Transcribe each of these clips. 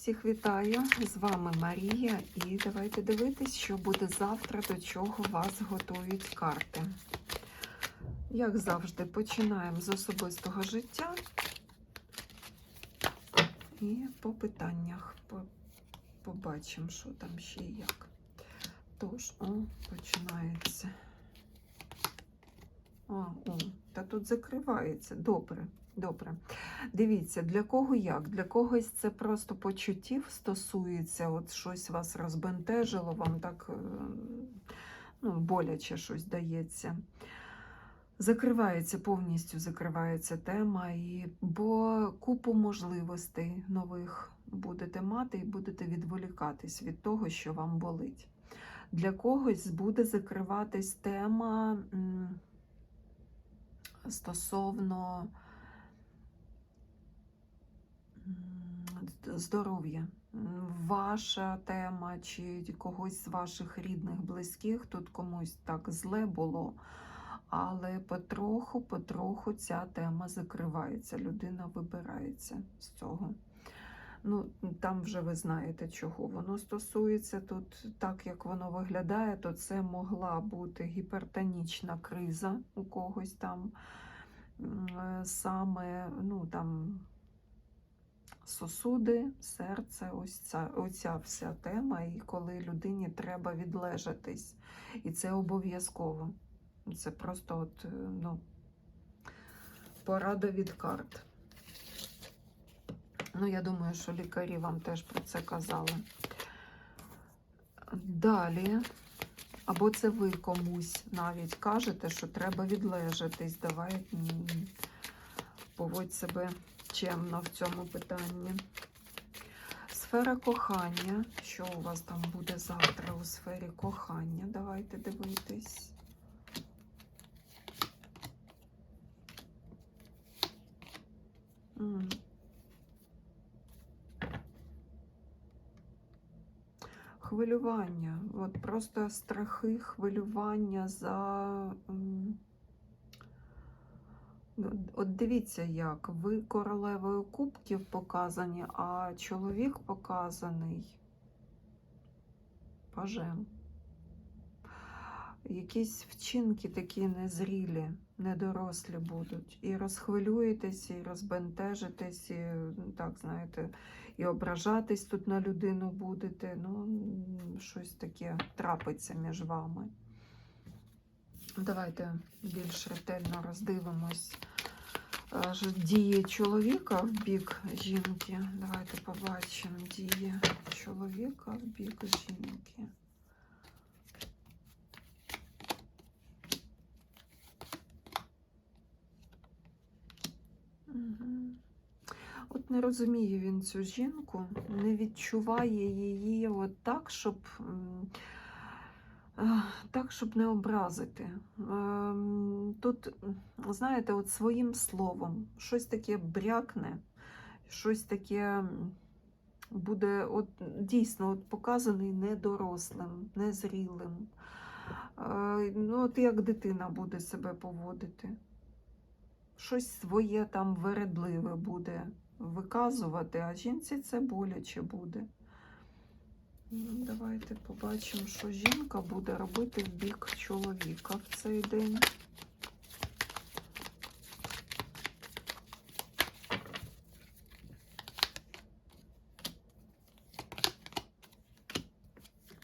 Всіх вітаю! З вами Марія, і давайте дивитись, що буде завтра, до чого вас готують карти. Як завжди, починаємо з особистого життя і по питаннях побачимо, що там ще і як. Тож, о, починається. А, о, та тут закривається. Добре, добре. Дивіться, для кого як? Для когось це просто почуттів стосується, от щось вас розбентежило, вам так е, ну, боляче щось дається. Закривається, повністю закривається тема, і, бо купу можливостей нових будете мати і будете відволікатись від того, що вам болить. Для когось буде закриватись тема стосовно здоров'я. Ваша тема чи когось з ваших рідних, близьких, тут комусь так зле було, але потроху, потроху ця тема закривається. Людина вибирається з цього. Ну, там вже ви знаєте, чого воно стосується. Тут, так як воно виглядає, то це могла бути гіпертонічна криза у когось там. Е, Саме ну, там, сосуди, серце, ось ця, оця вся тема, і коли людині треба відлежатись. І це обов'язково. Це просто от, е, ну, порада від карт. Ну, я думаю, що лікарі вам теж про це казали. Далі, або це ви комусь навіть кажете, що треба відлежатись. Давай поводь себе чемно в цьому питанні. Сфера кохання. Що у вас там буде завтра у сфері кохання? Давайте дивитись. Хвилювання. От просто страхи, хвилювання за. Ну, От дивіться, як ви королевою кубків показані, а чоловік показаний пажем. Якісь вчинки такі незрілі, недорослі будуть. І розхвилюєтесь, і розбентежитесь, і ну, так, знаєте, і ображатись тут на людину будете. Ну, щось таке трапиться між вами. Давайте більш ретельно роздивимось е, дії чоловіка в бік жінки. Давайте побачимо дії чоловіка в бік жінки. От не розуміє він цю жінку, не відчуває її от так, щоб, так, щоб не образити. Ем, Тут, знаєте, от своїм словом щось таке брякне, щось таке буде от, дійсно от, показаний недорослим, незрілим. Е, Ну, от як дитина буде себе поводити щось своє там вередливе буде виказувати, а жінці це боляче буде. Давайте побачимо, що жінка буде робити в бік чоловіка в цей день.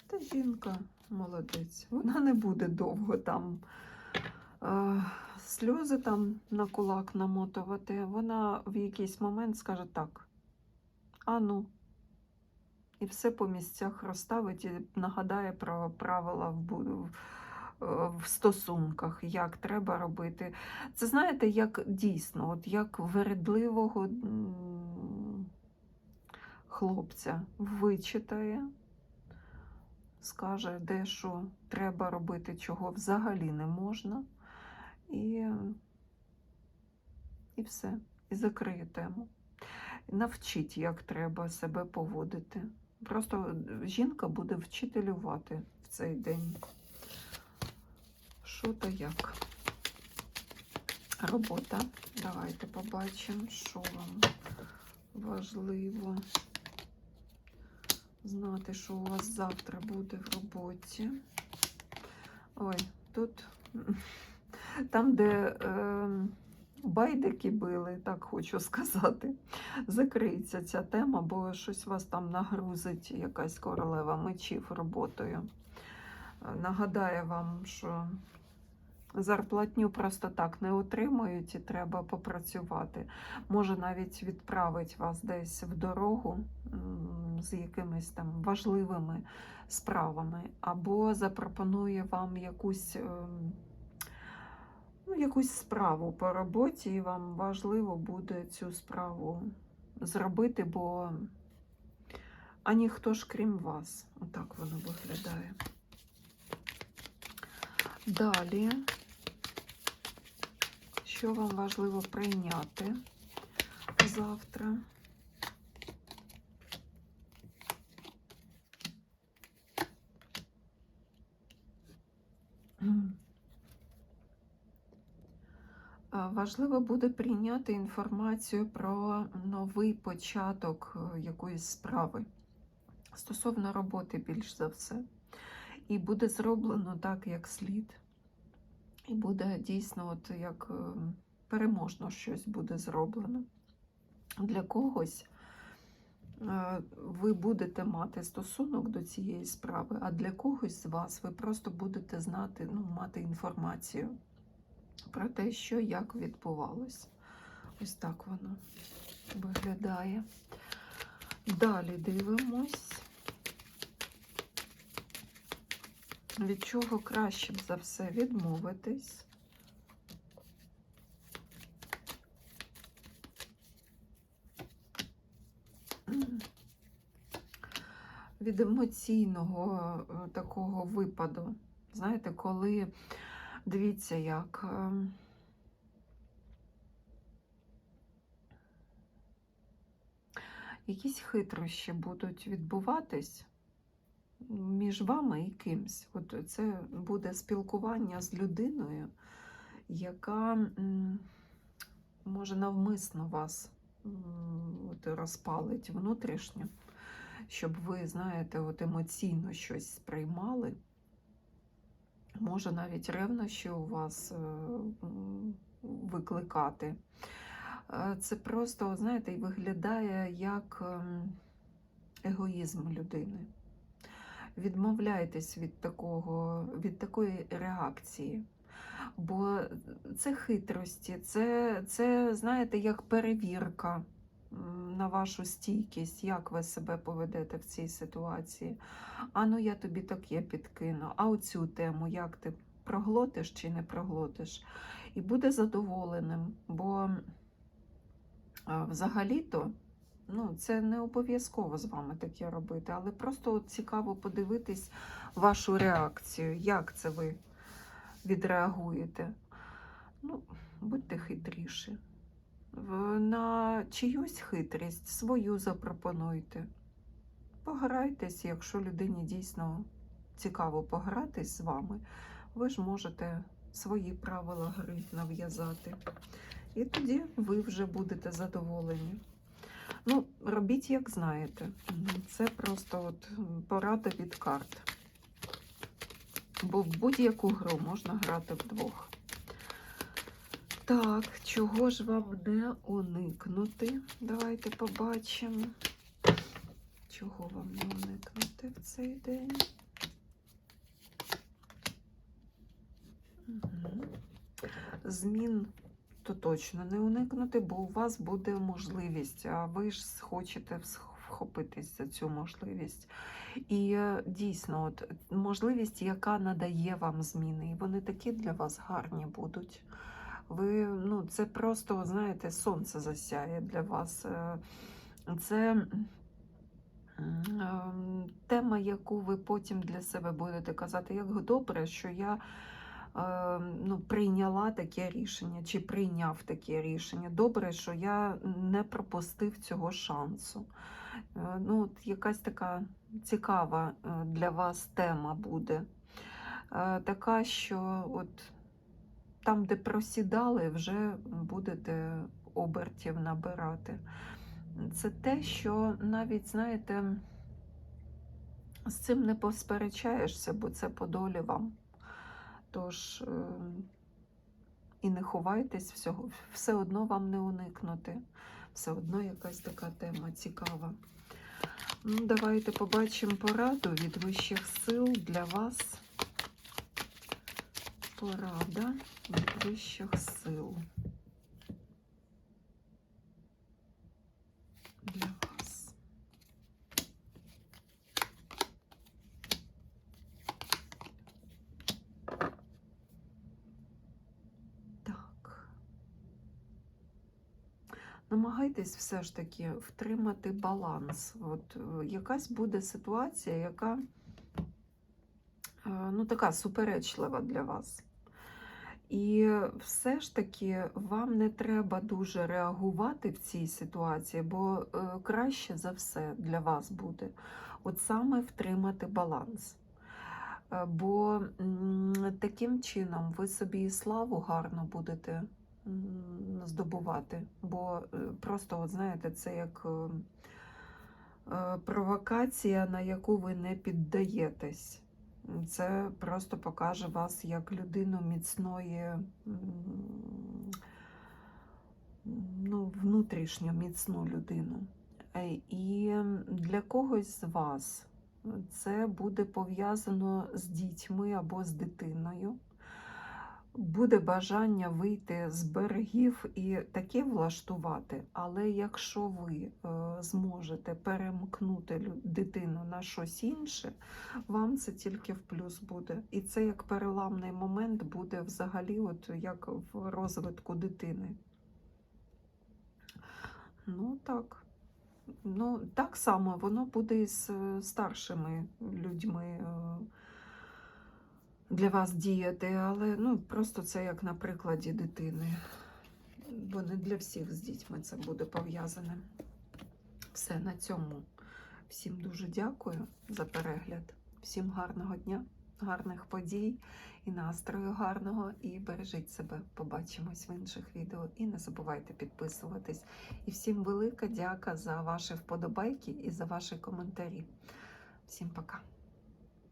Та жінка молодець. Вона не буде довго там е, сльози там на кулак намотувати. Вона в якийсь момент скаже так. А ну. І все по місцях розставить і нагадає про правила в, в, в стосунках, як треба робити. Це знаєте, як дійсно, от як вередливого хлопця вичитає, скаже, де що треба робити, чого взагалі не можна. І, і все. І закриє тему. Навчить, як треба себе поводити. Просто жінка буде вчителювати в цей день. Що та як? Робота. Давайте побачимо, що вам важливо. знати, що у вас завтра буде в роботі. Ой, тут там, де е, байдики били, так хочу сказати, закриється ця тема, бо щось вас там нагрузить якась королева мечів роботою. Нагадаю вам, що зарплатню просто так не отримують і треба попрацювати. Може навіть відправить вас десь в дорогу з якимись там важливими справами, або запропонує вам якусь, ем, якусь справу по роботі, і вам важливо буде цю справу зробити, бо а ніхто ж крім вас. Отак воно виглядає. Далі, що вам важливо прийняти завтра? М. А, Важливо буде прийняти інформацію про новий початок е, якоїсь справи стосовно роботи, більш за все. І буде зроблено так, як слід. І буде дійсно, от як е, переможно щось буде зроблено. Для когось е, ви будете мати стосунок до цієї справи, а для когось з вас ви просто будете знати, ну, мати інформацію про те, що як відбувалось. Ось так воно виглядає. Далі дивимось. Від чого краще б за все відмовитись? Від емоційного е, такого випаду. Знаєте, коли дивіться, як е, якісь хитрощі будуть відбуватись між вами і кимсь. От це буде спілкування з людиною, яка може навмисно вас от, розпалить внутрішньо, щоб ви, знаєте, от емоційно щось сприймали. Може навіть ревнощі у вас е, викликати. Е, Це просто, знаєте, виглядає як ем, егоїзм людини. Відмовляйтесь від такого, від такої реакції. Бо це хитрості, це, це, знаєте, як перевірка на вашу стійкість, як ви себе поведете в цій ситуації. А ну я тобі таке підкину, а оцю тему як ти проглотиш чи не проглотиш? І буде задоволеним, бо взагалі-то ну, це не обов'язково з вами таке робити, але просто цікаво подивитись вашу реакцію, як це ви відреагуєте. Ну, будьте хитріші. На чиюсь хитрість свою запропонуйте. Пограйтесь, якщо людині дійсно цікаво погратись з вами, ви ж можете свої правила гри нав'язати. І тоді ви вже будете задоволені. Ну, робіть, як знаєте. Це просто от порада від карт. Бо в будь-яку гру можна грати вдвох. Так, чого ж вам не уникнути? Давайте побачимо. Чого вам не уникнути в цей день? Угу. Змін то точно не уникнути, бо у вас буде можливість, а ви ж хочете вхопитись за цю можливість. І е, дійсно, от можливість, яка надає вам зміни, і вони такі для вас гарні будуть. Ви, ну, це просто, знаєте, сонце засяє для вас. Е, Це ем, тема, яку ви потім для себе будете казати, як добре, що я е, ну, прийняла таке рішення чи прийняв таке рішення. Добре, що я не пропустив цього шансу. Е, Ну, от якась така цікава е, для вас тема буде. Така, що от там, де просідали, вже будете обертів набирати. Це те, що навіть, знаєте, З цим не посперечаєшся, бо це по долі вам. Тож е, і не ховайтесь всього, все одно вам не уникнути. Все одно якась така тема цікава. Ну, давайте побачимо пораду від вищих сил для вас. Порада від вищих сил. Для вас. Так. Намагайтесь все ж таки втримати баланс. От е, якась буде ситуація, яка е, ну, така суперечлива для вас. І все ж таки вам не треба дуже реагувати в цій ситуації, бо е, краще за все для вас буде от саме втримати баланс. Е, Бо таким чином ви собі і славу гарно будете здобувати. Бо е, просто, от знаєте, це як провокація, на яку ви не піддаєтесь. Це просто покаже вас як людину міцної, ну, внутрішньо міцну людину. Е, І для когось з вас це буде пов'язано з дітьми або з дитиною. Буде бажання вийти з берегів і таке влаштувати, але якщо ви е, зможете перемкнути дитину на щось інше, вам це тільки в плюс буде. І це як переламний момент буде взагалі, от як в розвитку дитини. Ну так. Ну, так само воно буде і з е, старшими людьми е, для вас діяти, але ну, просто це як на прикладі дитини. Бо не для всіх з дітьми це буде пов'язане. Все на цьому. Всім дуже дякую за перегляд. Всім гарного дня, гарних подій і настрою гарного. І бережіть себе. Побачимось в інших відео. І не забувайте підписуватись. І всім велика дяка за ваші вподобайки і за ваші коментарі. Всім пока.